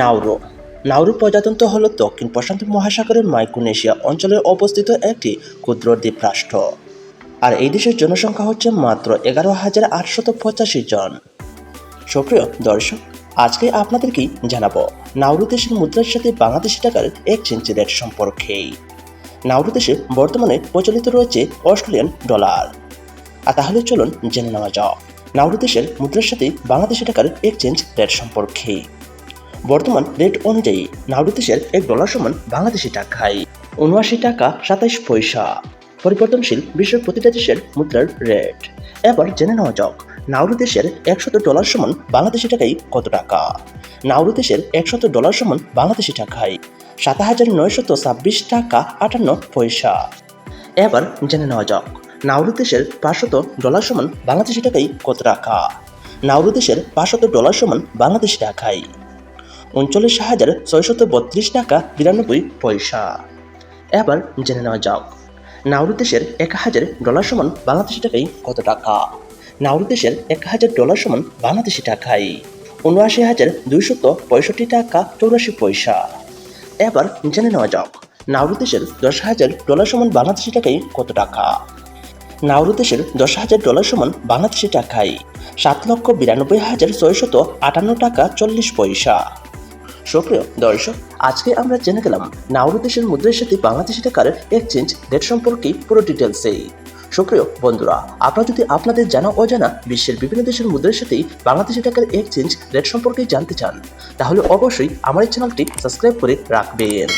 Nauru Nauru প্রজাতন্ত্র হল দক্ষিণ প্রশান্ত মহাসাগরের মাইক্রোনেশিয়া অঞ্চলে অবস্থিত একটি ক্ষুদ্র দ্বীপরাষ্ট্র। আর এই দেশের জনসংখ্যা হচ্ছে মাত্র এগারো হাজার আটশত পঁচাশি জন। সুপ্রিয় দর্শক, আজকে আপনাদেরকেই জানাব নাউরু দেশের মুদ্রার সাথে বাংলাদেশি টাকার এক্সচেঞ্জ রেট সম্পর্কে। নাউরু দেশে বর্তমানে প্রচলিত রয়েছে অস্ট্রেলিয়ান ডলার। আর তাহলে চলুন জেনে নেওয়া যাও নাউরু দেশের মুদ্রার সাথে বাংলাদেশি টাকার এক্সচেঞ্জ রেট সম্পর্কে। বর্তমান রেট অনুযায়ী নাউরু দেশের এক ডলার সমান বাংলাদেশি টাকায়। উনআশি টাকা সাতাইশ পয়সা। পরিবর্তনশীল বিশ্বের প্রতিটা দেশের মুদ্রার রেট এবার জেনে নেওয়া যাক নাউরু দেশের একশত ডলার সমান বাংলাদেশি টাকায় কত টাকা? নাউরু দেশের একশত ডলার সমান বাংলাদেশি টাকায়। সাত হাজার নয়শত ছাব্বিশ টাকা আটান্ন পয়সা। এবার জেনে নেওয়া যাক নাউরু দেশের পাঁচশত ডলার সমান বাংলাদেশি টাকায় কত টাকা? নাউরু দেশের পাঁচশত ডলার সমান বাংলাদেশি টাকায়। উনচল্লিশ হাজার ছয়শত বত্রিশ টাকা বিরানব্বই পয়সা। এবার জেনে নেওয়া যাক নাউরু দেশের এক হাজার ডলার সমান বাংলাদেশি টাকায় কত টাকা? নাউরু দেশের এক হাজার ডলার সমান বাংলাদেশি টাকায় উনআশি হাজার দুইশত পঁয়ষট্টি টাকা চৌরাশি পয়সা। এবার জেনে নেওয়া যাক নাউরু দেশের দশ হাজার ডলার সমান বাংলাদেশি টাকায় কত টাকা? নাউরু দেশের দশ হাজার ডলার সমান বাংলাদেশি টাকায় সাত লক্ষ বিরানব্বই হাজার ছয়শত আটান্ন টাকা চল্লিশ পয়সা। সুপ্রিয় দর্শক, আজকে আমরা জেনে গেলাম নাউরু দেশের মুদ্রার সাথে বাংলাদেশি টাকার এক্সচেঞ্জ রেট সম্পর্কে পুরো ডিটেলসে সুপ্রিয় বন্ধুরা, আপনারা যদি আপনাদের জানা অজানা বিশ্বের বিভিন্ন দেশের মুদ্রার সাথে বাংলাদেশি টাকার এক্সচেঞ্জ রেট সম্পর্কে জানতে চান, তাহলে অবশ্যই আমার এই চ্যানেলটি সাবস্ক্রাইব করে রাখবেন।